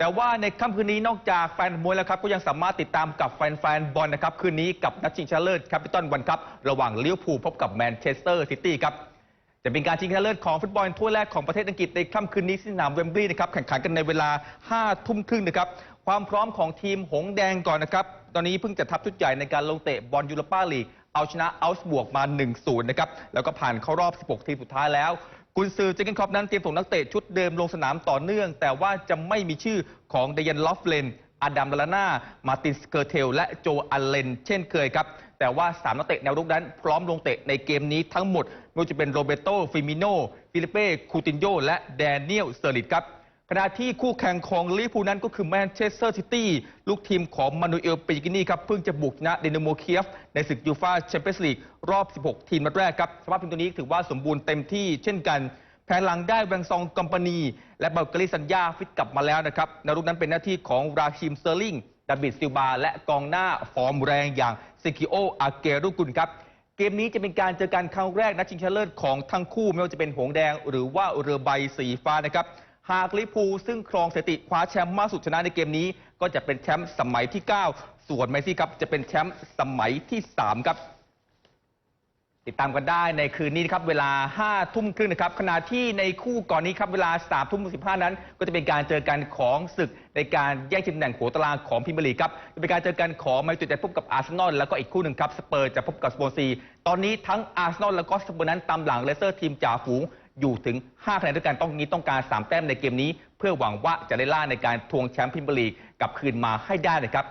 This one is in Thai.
แต่ว่าในค่ำคืนนี้นอกจากแฟนมวยแล้วครับก็ยังสามารถติดตามกับแฟนๆบอลนะครับคืนนี้กับนัดชิงชนะเลิศแคปิตอลวันครับระหว่างลิเวอร์พูลพบกับแมนเชสเตอร์ซิตี้ครับจะเป็นการชิงชนะเลิศของฟุตบอลถ้วยแรกของประเทศอังกฤษในค่ำคืนนี้ที่สนามเวมบลีย์นะครับแข่งขันกันในเวลา 5 ทุ่มครึ่งนะครับความพร้อมของทีมหงแดงก่อนนะครับตอนนี้เพิ่งจะทับชุดใหญ่ในการลงเตะบอลยูโรปาลีก เอาชนะอัลส์บวกมา 1-0 นะครับ แล้วก็ผ่านเข้ารอบ 16 ทีมสุดท้ายแล้วกุนซือเจเกนครอปนั้นเตรียมส่งนักเตะชุดเดิมลงสนามต่อเนื่อง แต่ว่าจะไม่มีชื่อของเดยันลอฟเลนอดัมลาลาน่ามาตินสเกอร์เทล และโจอัลเลน เช่นเคยครับ แต่ว่า 3 นักเตะแนวรุกนั้น พร้อมลงเตะในเกมนี้ทั้งหมดไม่ว่าจะเป็นโรเบโตฟิมิโนฟิลิเป้คูตินโยและแดเนียลเซอร์ลิตครับ ขณะที่คู่แข่งของลิเวอร์พูลนั้นก็คือแมนเชสเตอร์ซิตี้ลูกทีมของมานูเอลปจิกินี่ครับเพิ่งจะบุกชนะเดนโมเคียฟ ในศึกยูฟาแชมเปี้ยนส์ลีกรอบ 16 ทีมนัดแรกครับสภาพทีมตัวนี้ถือว่าสมบูรณ์เต็มที่เช่นกันแผนหลังได้แวงซองกัมปานี และเบลกาลิสัญญาฟิตกลับมาแล้วนะครับในรุกนั้นเป็นหน้าที่ของราคิมเซอร์ลิงดาบิดซิลบา และกองหน้าฟอร์มแรงอย่างซิกิโออาเกรุกุลครับเกมนี้จะเป็นการเจอกันครั้งแรกนัดชิงชนะเลิศของทั้งคู่ไม่ว่าจะเป็นหงแดง หรือว่าเรือใบสีฟ้านะครับ หากลิพูซึ่งครองสถิติคว้าแชมป์มากสุดชนะในเกมนี้ ก็จะเป็นแชมป์สมัยที่ 9 ส่วนเมซี่ครับจะเป็นแชมป์สมัยที่ 3 ครับ ติดตามกันได้ในคืนนี้นะครับเวลา 5 ทุ่มครึ่งนะครับขณะที่ในคู่ก่อนนี้ครับเวลา 3 ทุ่ม 15 นั้น ก็จะเป็นการเจอกันของศึกในการแย่งชิงตำแหน่งหัวตารางของพรีเมียร์ลีครับจะเป็นการเจอกันของแมนยูไนเต็ดพบกับอาร์เซนอลแล้วก็อีกคู่หนึ่งครับสเปอร์จะพบกับสโปซี ตอนนี้ทั้งอาร์เซนอลแล้วก็สเปอร์นั้นตามหลังเลสเตอร์ทีมจ่าฝูง อยู่ถึง5คะแนนด้วยกันต้องนี้ต้องการ 3 แต้มในเกมนี้ เพื่อหวังว่าจะได้ล่าในการทวงแชมป์พรีเมียร์ลีกกลับคืนมาให้ได้นะครับ